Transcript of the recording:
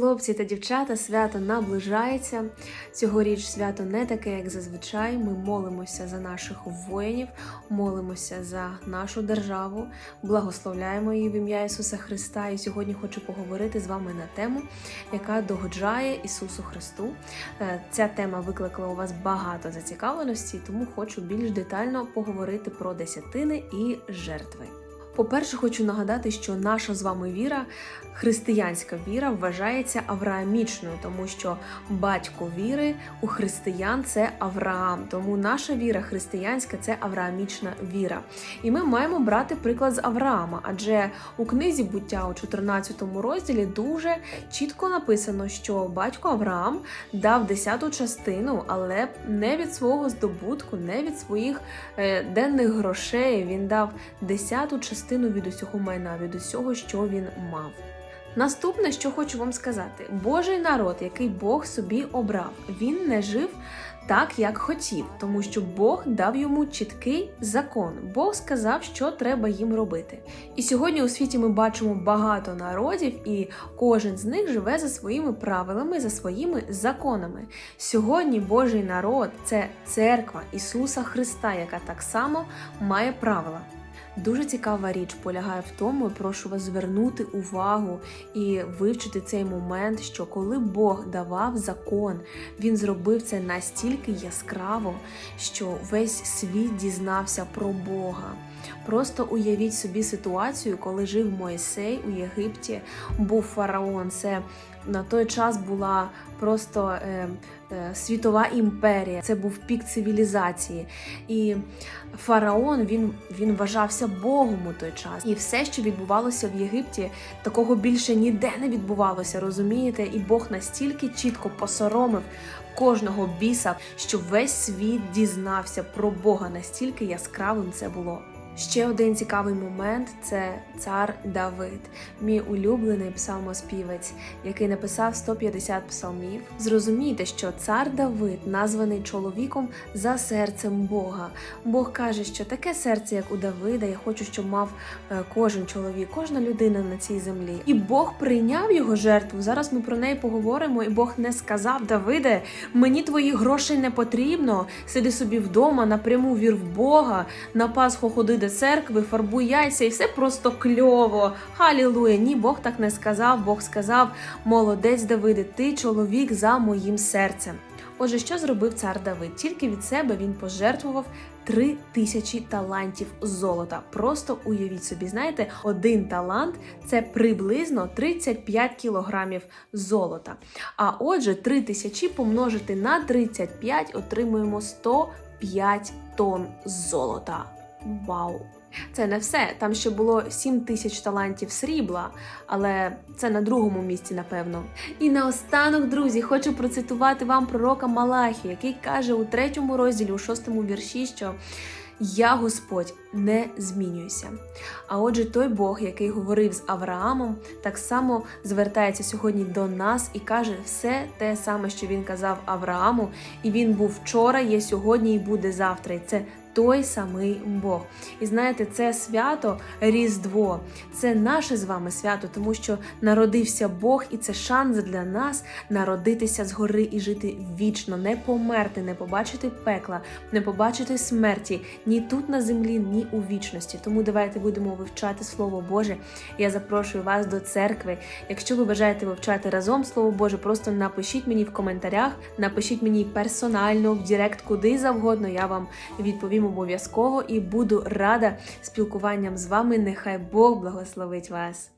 Хлопці та дівчата, свято наближається. Цьогоріч свято не таке, як зазвичай. Ми молимося за наших воїнів, молимося за нашу державу, благословляємо її в ім'я Ісуса Христа. І сьогодні хочу поговорити з вами на тему, яка догоджає Ісусу Христу. Е, Ця тема викликала у вас багато зацікавленості, тому хочу більш детально поговорити про десятини і жертви. По-перше, хочу нагадати, що наша з вами віра, християнська віра, вважається авраамічною, тому що батько віри у християн це Авраам. Тому наша віра християнська це авраамічна віра. І ми маємо брати приклад з Авраама, адже у книзі буття у 14 розділі дуже чітко написано, що батько Авраам дав десяту частину, але не від свого здобутку, не від своїх е, денних грошей. Він дав десяту частину від усього майна, від усього, що він мав. Наступне, що хочу вам сказати: Божий народ, який Бог собі обрав, він не жив так, як хотів, тому що Бог дав йому чіткий закон. Бог сказав, що треба їм робити. І сьогодні у світі ми бачимо багато народів, і кожен з них живе за своїми правилами, за своїми законами. Сьогодні Божий народ це церква Ісуса Христа, яка так само має правила. Дуже цікава річ полягає в тому, прошу вас звернути увагу і вивчити цей момент, що коли Бог давав закон, він зробив це настільки яскраво, що весь світ дізнався про Бога. Просто уявіть собі ситуацію, коли жив Моїсей у Єгипті, був фараон. Це на той час була просто е, світова імперія. Це був пік цивілізації. І фараон він, він вважався Богом у той час. І все, що відбувалося в Єгипті, такого більше ніде не відбувалося, розумієте? І Бог настільки чітко посоромив кожного біса, що весь світ дізнався про Бога, настільки яскравим це було. Ще один цікавий момент це цар Давид, мій улюблений псалмоспівець, який написав 150 псалмів. Зрозумійте, що цар Давид названий чоловіком за серцем Бога. Бог каже, що таке серце, як у Давида, я хочу, щоб мав е, кожен чоловік, кожна людина на цій землі. І Бог прийняв його жертву. Зараз ми про неї поговоримо. І Бог не сказав Давиде, мені твоїх грошей не потрібно. Сиди собі вдома, напряму вір в Бога, на Пасху ходи до церкви, фарбуй яйця, і все просто кльово. Халілуя! Ні, Бог так не сказав. Бог сказав: молодець Давиде, ти чоловік за моїм серцем. Отже, що зробив цар Давид? Тільки від себе він пожертвував три тисячі талантів золота. Просто уявіть собі, знаєте, один талант це приблизно 35 кілограмів золота. А отже, три тисячі помножити на 35 отримуємо 105 тонн золота. Вау! Це не все. Там ще було 7 тисяч талантів срібла, але це на другому місці, напевно. І наостанок, друзі, хочу процитувати вам пророка Малахі, який каже у третьому розділі, у шостому вірші, що я Господь не змінююся. А отже, той Бог, який говорив з Авраамом, так само звертається сьогодні до нас і каже все те саме, що він казав Аврааму, і він був вчора, є сьогодні і буде завтра. І це той самий Бог. І знаєте, це свято Різдво, це наше з вами свято, тому що народився Бог, і це шанс для нас народитися згори і жити вічно, не померти, не побачити пекла, не побачити смерті ні тут на землі, ні у вічності. Тому давайте будемо вивчати Слово Боже. Я запрошую вас до церкви. Якщо ви бажаєте вивчати разом Слово Боже, просто напишіть мені в коментарях, напишіть мені персонально в Директ, куди завгодно. Я вам відповім обов'язково і буду рада спілкуванням з вами. Нехай Бог благословить вас.